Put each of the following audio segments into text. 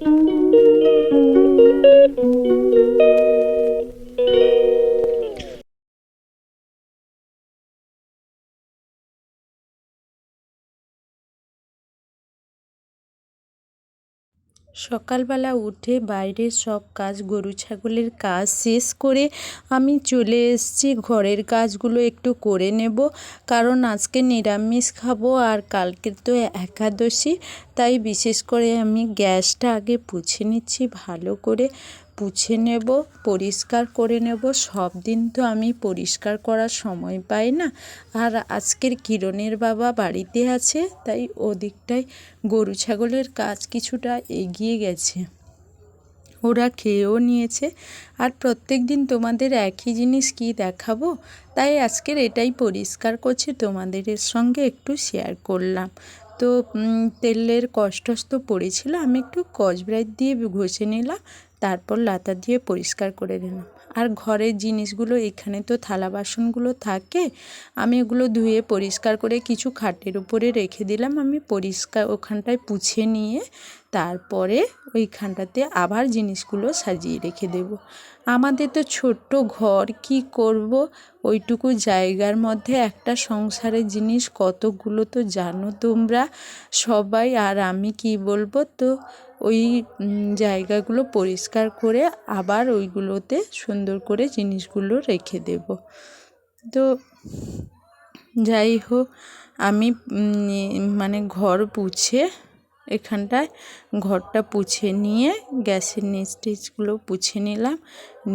Música সকালবেলা উঠে বাইরের সব কাজ গরু, ছাগলের কাজ শেষ করে আমি চলে এসেছি। ঘরের কাজগুলো একটু করে নেব, কারণ আজকে নিরামিষ খাব আর কালকে তো একাদশী, তাই বিশেষ করে আমি গ্যাসটা আগে পুছে নিচ্ছি ভালো করে। পুছে নেব, পরিষ্কার করে নেব। সব দিন তো আমি পরিষ্কার করার সময় পাই না। আর আজকের কিরণের বাবা বাড়িতে আছে, তাই ওদিকটায় গরু ছাগলের কাজ কিছুটা এগিয়ে গেছে। ওরা খেয়েও নিয়েছে। আর প্রত্যেক দিন তোমাদের একই জিনিস কি দেখাবো? তাই আজকের এটাই পরিষ্কার করছি। তোমাদের সঙ্গে একটু শেয়ার করলাম। তো তেলের কষ্টস্থ পড়েছিল, আমি একটু কচব্রাইট দিয়ে ঘষে নিলাম, তারপর লাতা দিয়ে পরিষ্কার করে নিলাম। আর ঘরের জিনিসগুলো এখানে তো থালা বাসনগুলো থাকে, আমি ওগুলো ধুয়ে পরিষ্কার করে কিছু খাটের উপরে রেখে দিলাম। আমি পরিষ্কার ওখানটায় পুছে নিয়ে তারপরে ওইখানটাতে আবার জিনিসগুলো সাজিয়ে রেখে দেব। আমাদের তো ছোট্ট ঘর, কি করব? ওইটুকু জায়গার মধ্যে একটা সংসারের জিনিস কতগুলো তো জানো তোমরা? সবাই আর আমি কি বলব? তো ওই জায়গাগুলো পরিষ্কার করে আবার ওইগুলোতে সুন্দর করে জিনিসগুলো রেখে দেব। তো যাই হোক, আমি মানে ঘর পুছে এখানটায় ঘরটা পুছে নিয়ে গ্যাসের নিচ টিচগুলো পুছে নিলাম।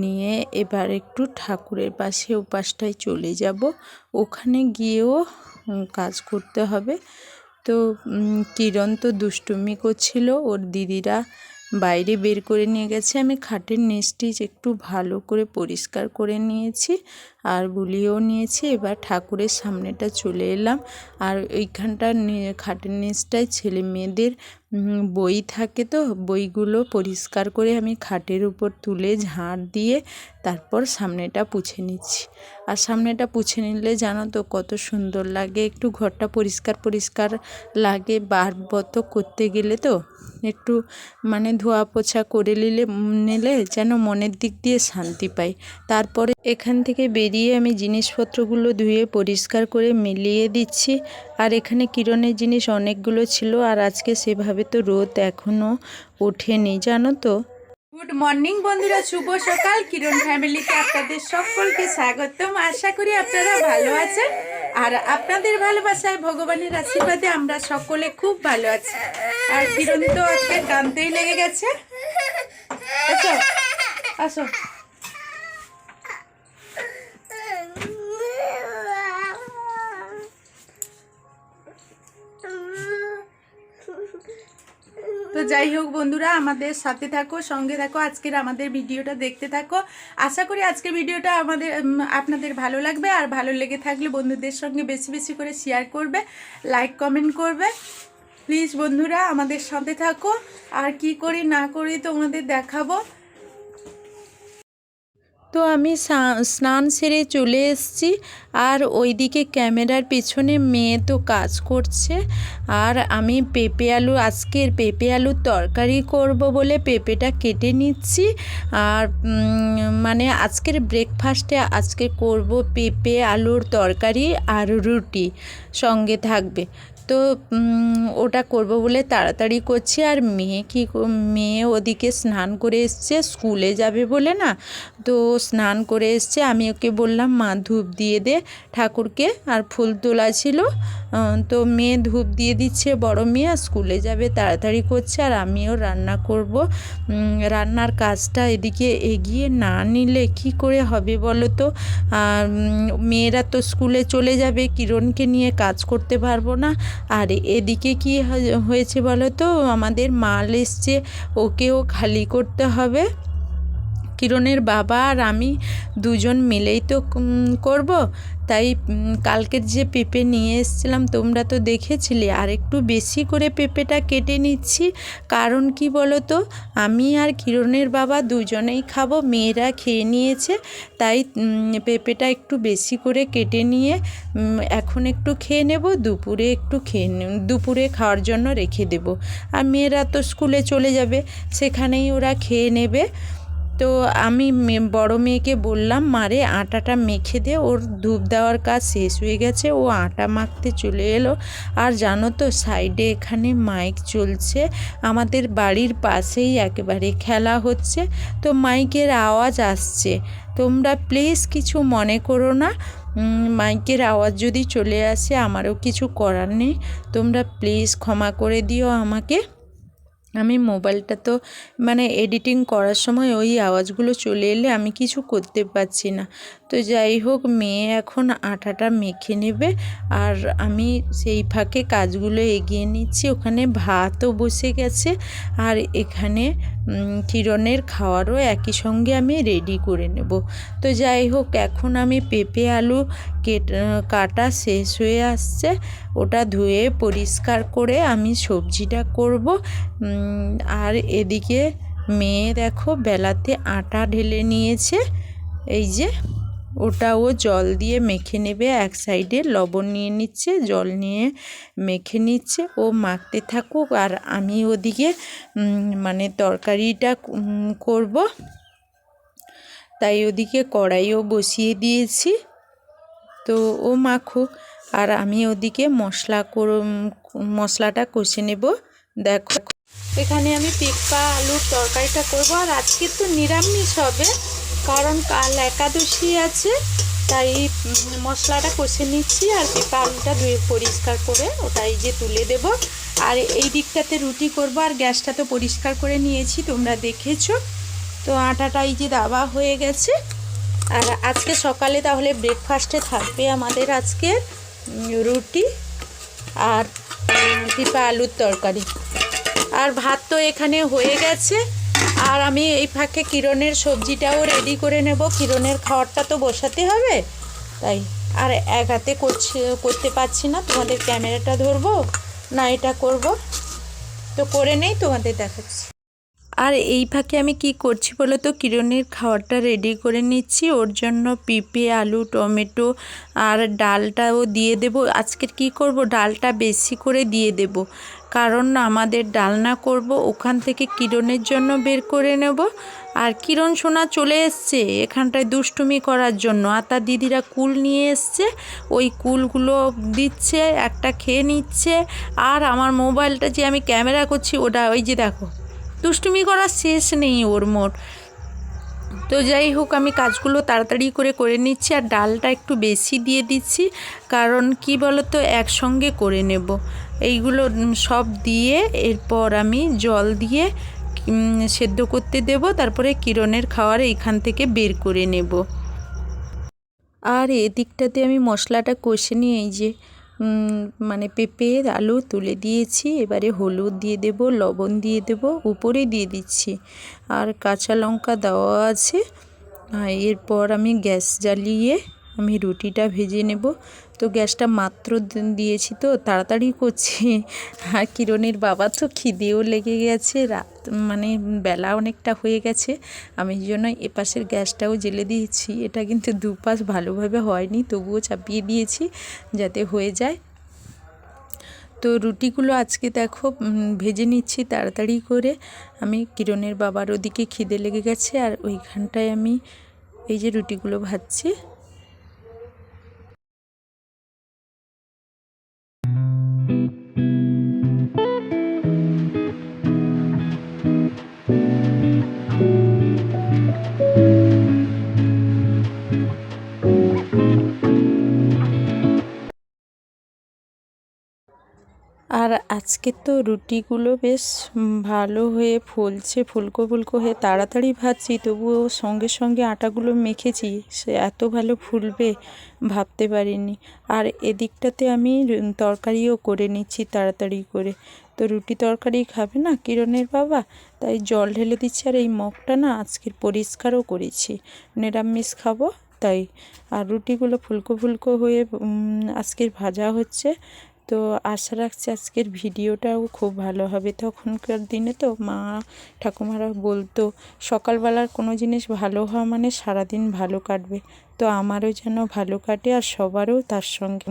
নিয়ে এবার একটু ঠাকুরের পাশে ওপাশটায় চলে যাব। ওখানে গিয়েও কাজ করতে হবে। তো কিরণ তো দুষ্টুমি করছিল, ওর দিদিরা বাইরে বের করে নিয়ে গেছে। আমি খাটের নিচটি একটু ভালো করে পরিষ্কার করে নিয়েছি। আর বুলিয়েও নিয়েছি। এবার ঠাকুরের সামনেটা চলে এলাম। আর ওইখানটা খাটের নিচটায় ছেলে মেয়েদের বই থাকে তো, বইগুলো পরিষ্কার করে আমি খাটের উপর তুলে ঝাড় দিয়ে তারপর সামনেটা পুছে নিচ্ছি। আর সামনেটা পুছে নিলে জানো তো কত সুন্দর লাগে। একটু ঘরটা পরিষ্কার পরিষ্কার লাগে। বারবত করতে গেলে তো একটু মানে ধোয়া পোছা করে নিলে নিলে যেন মনের দিক দিয়ে শান্তি পাই। তারপরে এখান থেকে বেরিয়ে আমি জিনিসপত্রগুলো ধুয়ে পরিষ্কার করে মিলিয়ে দিচ্ছি। আর এখানে কিরণের জিনিস অনেকগুলো ছিল আর আজকে সেভাবে তো রোদ এখনও ওঠেনি, জানো তো? গুড মর্নিং বন্ধুরা, শুভ সকাল। কিরণ ফ্যামিলিতে আপনাদের সকলকে স্বাগতম। আশা করি আপনারা ভালো আছেন। আর আপনাদের ভালোবাসায়, ভগবানের আশীর্বাদে আমরা সকলে খুব ভালো আছি। আর কিরণ তো আজকে কানতেই লেগে গেছে। আসো আসো। তো যাই হোক বন্ধুরা, আমাদের সাথে থাকো, সঙ্গে থাকো, আজকের আমাদের ভিডিওটা দেখতে থাকো। আশা করি আজকের ভিডিওটা আমাদের আপনাদের ভালো লাগবে, আর ভালো লেগে থাকলে বন্ধুদের সঙ্গে বেশি বেশি করে শেয়ার করবে লাইক কমেন্ট করবে। প্লিজ বন্ধুরা, আমাদের সাথে থাকো, আর কি করি না করি তোমাদের দেখাবো। তো আমি স্নান সেরে চলে এসেছি। আর ওইদিকে ক্যামেরার পেছনে মেয়ে তো কাজ করছে। আর আমি পেঁপে আলু, আজকের পেঁপে আলুর তরকারি করব বলে পেঁপেটা কেটে নিচ্ছি। আর মানে আজকের ব্রেকফাস্টে আজকে করব পেঁপে আলুর তরকারি আর রুটি সঙ্গে থাকবে। তো ওটা করব বলে তাড়াতাড়ি করছি। আর মেয়ে কি, মেয়ে ওদিকে স্নান করে এসছে, স্কুলে যাবে বলে না? তো স্নান করে এসছে, আমি ওকে বললাম, মা ধূপ দিয়ে দে ঠাকুরকে। আর ফুল তোলা ছিল। তো মেয়ে ধূপ দিয়ে দিচ্ছে বড় মেয়ে স্কুলে যাবে, তাড়াতাড়ি করছে আর আমিও রান্না করব। রান্নার কাজটা এদিকে এগিয়ে না নিলে কি করে হবে বলো তো? আর মেয়েরা তো স্কুলে চলে যাবে, কিরণকে নিয়ে কাজ করতে পারব না। আর এদিকে কি হয়েছে বলো তো? আমাদের মাল এসছে, ওকেও খালি করতে হবে। কিরণের বাবা আর আমি দুজন মিলেই তো করব। তাই কালকের যে পেঁপে নিয়ে এসেছিলাম তোমরা তো দেখেছিলে। আর একটু বেশি করে পেঁপেটা কেটে নিচ্ছি। কারণ কি বলো তো আমি আর কিরণের বাবা দুজনেই খাব, মেয়েরা খেয়ে নিয়েছে। তাই পেঁপেটা একটু বেশি করে কেটে নিয়ে এখন একটু খেয়ে নেব, দুপুরে একটু খেয়ে দুপুরে খাওয়ার জন্য রেখে দেব। আর মেয়েরা তো স্কুলে চলে যাবে, সেখানেই ওরা খেয়ে নেবে। তো আমি বড় মেয়েকে বললাম, মারে, আটাটা মেখে দে, ওর ধূপ দেওয়ার কাজ শেষ হয়ে গেছে, ও আটা মাখতে চলে এলো। আর জানো তো, সাইডে এখানে মাইক চলছে, আমাদের বাড়ির পাশেই একেবারে খেলা হচ্ছে, তো মাইকের আওয়াজ আসছে। তোমরা প্লিজ কিছু মনে করো না মাইকের আওয়াজ যদি চলে আসে, আমারও কিছু করার নেই, তোমরা প্লিজ ক্ষমা করে দিও আমাকে। আমি মোবাইলটা তো মানে এডিটিং করার সময় ওই আওয়াজগুলো চলে এলে আমি কিছু করতে পারছি না। তো যাই হোক, মেয়ে এখন আটাটা মেখে নেবে আর আমি সেই ফাঁকে কাজগুলো এগিয়ে নিচ্ছি। ওখানে ভাতও বসে গেছে আর এখানে কিরণের খাওয়ারও একই সঙ্গে আমি রেডি করে নেব। তো যাই হোক, এখন আমি পেঁপে আলু কেট, কাটা শেষ হয়ে আসছে ওটা ধুয়ে পরিষ্কার করে আমি সবজিটা করব। আর এদিকে মেয়ে দেখো বেলাতে আটা ঢেলে নিয়েছে। এই যে ওটা ও জল দিয়ে মেখে নেবে, এক সাইডে লবণ নিয়ে নিচ্ছে, জল নিয়ে মেখে নিচ্ছে। ও মাখতে থাকুক আর আমি ওদিকে মানে তরকারিটা করব। তাই ওদিকে কড়াইও বসিয়ে দিয়েছি। তো ও মাখুক। আর আমি ওদিকে মশলা মশলাটা কষে নেব। দেখো, এখানে আমি পিকপা আলুর তরকারিটা করব আর আজকে তো নিরামিষ হবে, কারণ কাল একাদশী আছে, তাই মশলাটা কষে নিচ্ছি আর পেঁপা আলুটা ধুয়ে পরিষ্কার করে ওটা এই যে তুলে দেব। আর এই দিকটাতে রুটি করব আর গ্যাসটা তো পরিষ্কার করে নিয়েছি, তোমরা দেখেছ। তো আটাটা এই যে দাবা হয়ে গেছে। আর আজকে সকালে তাহলে ব্রেকফাস্টে থাকবে আমাদের আজকে রুটি আর পিপা আলুর তরকারি। আর ভাত তো এখানে হয়ে গেছে। আর আমি এই ফাঁকে কিরণের সবজিটাও রেডি করে নেব। কিরণের খাওয়ারটা তো বসাতে হবে। তাই আর এক হাতে করছি, করতে পারছি না। তোমাদের ক্যামেরাটা ধরবো, না এটা করব। তো করে নেই, তোমাদের দেখাচ্ছি। আর এই ফাঁকে আমি কি করছি বলো তো? কিরণের খাবারটা রেডি করে নিচ্ছি। ওর জন্য পেঁপে, আলু, টমেটো আর ডালটাও দিয়ে দেব। আজকের কি করব? ডালটা বেশি করে দিয়ে দেব। কারণ আমাদের ডালনা করব, ওখান থেকে কিরণের জন্য বের করে নেব। আর কিরণ সোনা চলে এসছে এখানটায় দুষ্টুমি করার জন্য। আর তার দিদিরা কুল নিয়ে এসছে। ওই কুলগুলো দিচ্ছে, একটা খেয়ে নিচ্ছে। আর আমার মোবাইলটা যে আমি ক্যামেরা করছি, ওটা ওই যে দেখো। দুষ্টুমি করার শেষ নেই ওর মোট। তো যাই হোক, আমি কাজগুলো তাড়াতাড়ি করে করে নিচ্ছি আর ডালটা একটু বেশি দিয়ে দিচ্ছি, কারণ কি বলো তো একসঙ্গে করে নেব। এইগুলো সব দিয়ে এরপর আমি জল দিয়ে সেদ্ধ করতে দেব, তারপরে কিরণের খাওয়ার এইখান থেকে বের করে নেব। আর এদিকটাতে আমি মশলাটা কষে নিয়ে এই যে। মানে পেঁপে, আলু তুলে দিয়েছি। এবারে হলুদ দিয়ে দেব, লবণ দিয়ে দেব, উপরে দিয়ে দিচ্ছি। আর কাঁচা লঙ্কা দেওয়া আছে। এরপর আমি গ্যাস জ্বালিয়ে আমি রুটিটা ভেজে নেব। তো গ্যাসটা মাত্র দিয়েছি তো, তাড়াতাড়ি করছি। আর কিরণের বাবা তো খিদেও লেগে গেছে, রাত মানে বেলা অনেকটা হয়ে গেছে। আমি জন্য এপাশের গ্যাসটাও জেলে দিয়েছি। এটা কিন্তু দুপাশ ভালোভাবে হয়নি, তবুও চাপিয়ে দিয়েছি যাতে হয়ে যায়। তো রুটিগুলো আজকে দেখো ভেজে নিচ্ছি তাড়াতাড়ি করে। আমি কিরণের বাবার ওদিকে খিদে লেগে গেছে, আর ওইখানটায় আমি এই যে রুটিগুলো ভাজছি। আর আজকে তো রুটিগুলো বেশ ভালো হয়ে ফুলছে, ফুলকো ফুলকো হয়ে তাড়াতাড়ি ভাজছি, তবুও সঙ্গে সঙ্গে আটাগুলো মেখেছি, সে এত ভালো ফুলবে ভাবতে পারিনি। আর এদিকটাতে আমি তরকারিও করে নিচ্ছি তাড়াতাড়ি করে। তো রুটি তরকারি খাবে না কিরণের বাবা? তাই জল ঢেলে দিচ্ছি আর এই মগটা না আজকের পরিষ্কারও করেছি। নিরামিষ খাব, তাই। আর রুটিগুলো ফুলকো ফুলকো হয়ে আজকের ভাজা হচ্ছে। তো আশা রাখছি আজকের ভিডিওটাও খুব ভালো হবে। তখনকার দিনে তো মা ঠাকুমারা বলতো, সকালবেলার কোনো জিনিস ভালো হওয়া মানে সারাদিন ভালো কাটবে। তো আমারও যেন ভালো কাটে আর সবারও তার সঙ্গে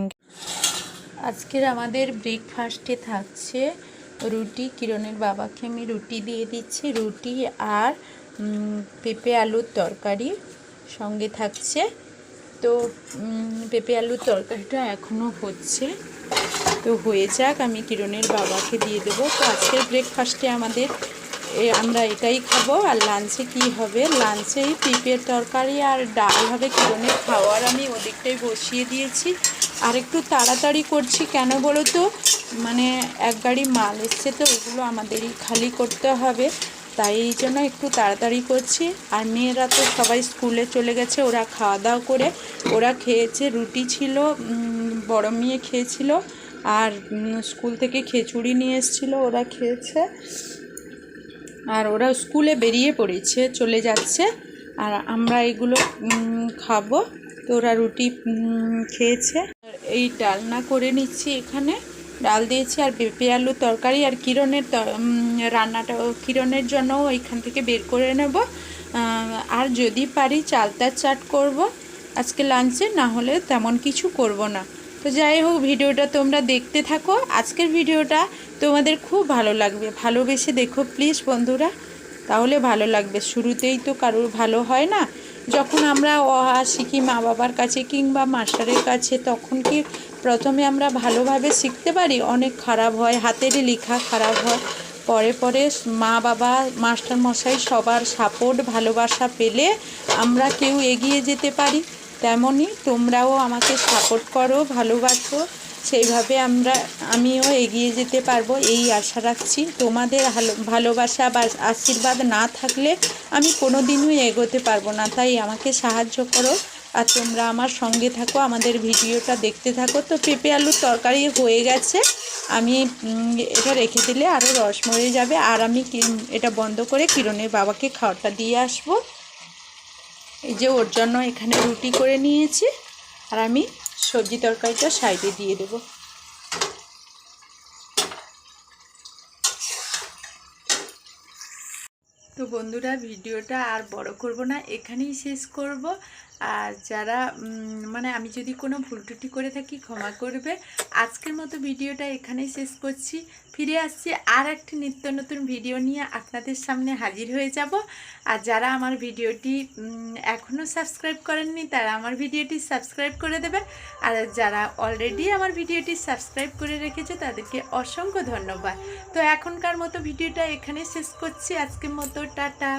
আজকের আমাদের ব্রেকফাস্টে থাকছে রুটি। কিরণের বাবাকে আমি রুটি দিয়ে দিচ্ছি। রুটি আর পেঁপে আলুর তরকারি সঙ্গে থাকছে। তো পেঁপে আলুর তরকারিটা এখনও হচ্ছে। তো হয়ে যাক, আমি কিরণের বাবাকে দিয়ে দেবো। তো আজকের ব্রেকফাস্টে আমাদের আমরা এটাই খাব। আর লাঞ্চে কি হবে? লাঞ্চে পেঁপের তরকারি আর ডাল হবে কিরণের খাওয়ার। আমি ওদিকটাই বসিয়ে দিয়েছি। আর একটু তাড়াতাড়ি করছি কেন বলো তো? মানে এক গাড়ি মাল এসছে তো, ওগুলো আমাদেরই খালি করতে হবে। তাই এই জন্য একটু তাড়াতাড়ি করছি। আর মেয়েরা তো সবাই স্কুলে চলে গেছে, ওরা খাওয়া দাওয়া করে, ওরা খেয়েছে, রুটি ছিল বড় মেয়ে খেয়েছিল, আর স্কুল থেকে খিচুড়ি নিয়ে এসেছিল, ওরা খেয়েছে। আর ওরা স্কুলে বেরিয়ে পড়েছে, চলে যাচ্ছে। আর আমরা এগুলো খাব। তো ওরা রুটি খেয়েছে। এই ডালনা করে নিচ্ছি এখানে। ডাল দিয়েছি আর পেঁপে আলু তরকারি আর কিরণের রান্নাটা কিরণের জন্য এখান থেকে বের করে নেব। আর যদি পারি চালতার চাট করব আজকে লাঞ্চে, না হলে তেমন কিছু করব না। তো যাই হোক, ভিডিওটা তোমরা দেখতে থাকো। আজকের ভিডিওটা তোমাদের খুব ভালো লাগবে। ভালোবেসে দেখো প্লিজ বন্ধুরা। তাহলে ভালো লাগবে। শুরুতেই তো কারোর ভালো হয় না। যখন আমরা অহা শিখি মা বাবার কাছে কিংবা মাস্টারের কাছে তখন কি প্রথমে আমরা ভালোভাবে শিখতে পারি, অনেক খারাপ হয়, হাতেরই লেখা খারাপ হয়। পরে পরে মা বাবা, মাস্টার মশাই সবার সাপোর্ট ভালোবাসা পেলে আমরা কেউ এগিয়ে যেতে পারি। তেমনই তোমরাও আমাকে সাপোর্ট করো, ভালোবাসো, সেইভাবে আমরা, আমিও এগিয়ে যেতে পারব, এই আশা রাখছি। তোমাদের ভালোবাসা বা আশীর্বাদ না থাকলে আমি কোনো দিনই এগোতে পারব না, তাই আমাকে সাহায্য করো। আর তোমরা আমার সঙ্গে থাকো, আমাদের ভিডিওটা দেখতে থাকো। তো পেঁপে আলুর তরকারি হয়ে গেছে। আমি এটা রেখে দিলে আরও রস মরে যাবে। আর আমি এটা বন্ধ করে কিরণের বাবাকে খাওয়াটা দিয়ে আসব। এই যে ওর জন্য এখানে রুটি করে নিয়েছি। আর আমি সবজি তরকারিটা সাইডে দিয়ে দেবো। তো বন্ধুরা, ভিডিওটা আর বড় করব না, এখানেই শেষ করব। আর যারা মানে আমি যদি কোনো ভুল ত্রুটি করে থাকি, ক্ষমা করবে। আজকের মতো ভিডিওটা এখানেই শেষ করছি। ফিরে আসছি আর একটি নিত্য নতুন ভিডিও নিয়ে আপনাদের সামনে হাজির হয়ে যাব। আর যারা আমার ভিডিওটি এখনও সাবস্ক্রাইব করেননি, তারা আমার ভিডিওটি সাবস্ক্রাইব করে দেবে আর যারা অলরেডি আমার ভিডিওটি সাবস্ক্রাইব করে রেখেছে, তাদেরকে অসংখ্য ধন্যবাদ। তো এখনকার মতো ভিডিওটা এখানে শেষ করছি। আজকের মতো, টাটা।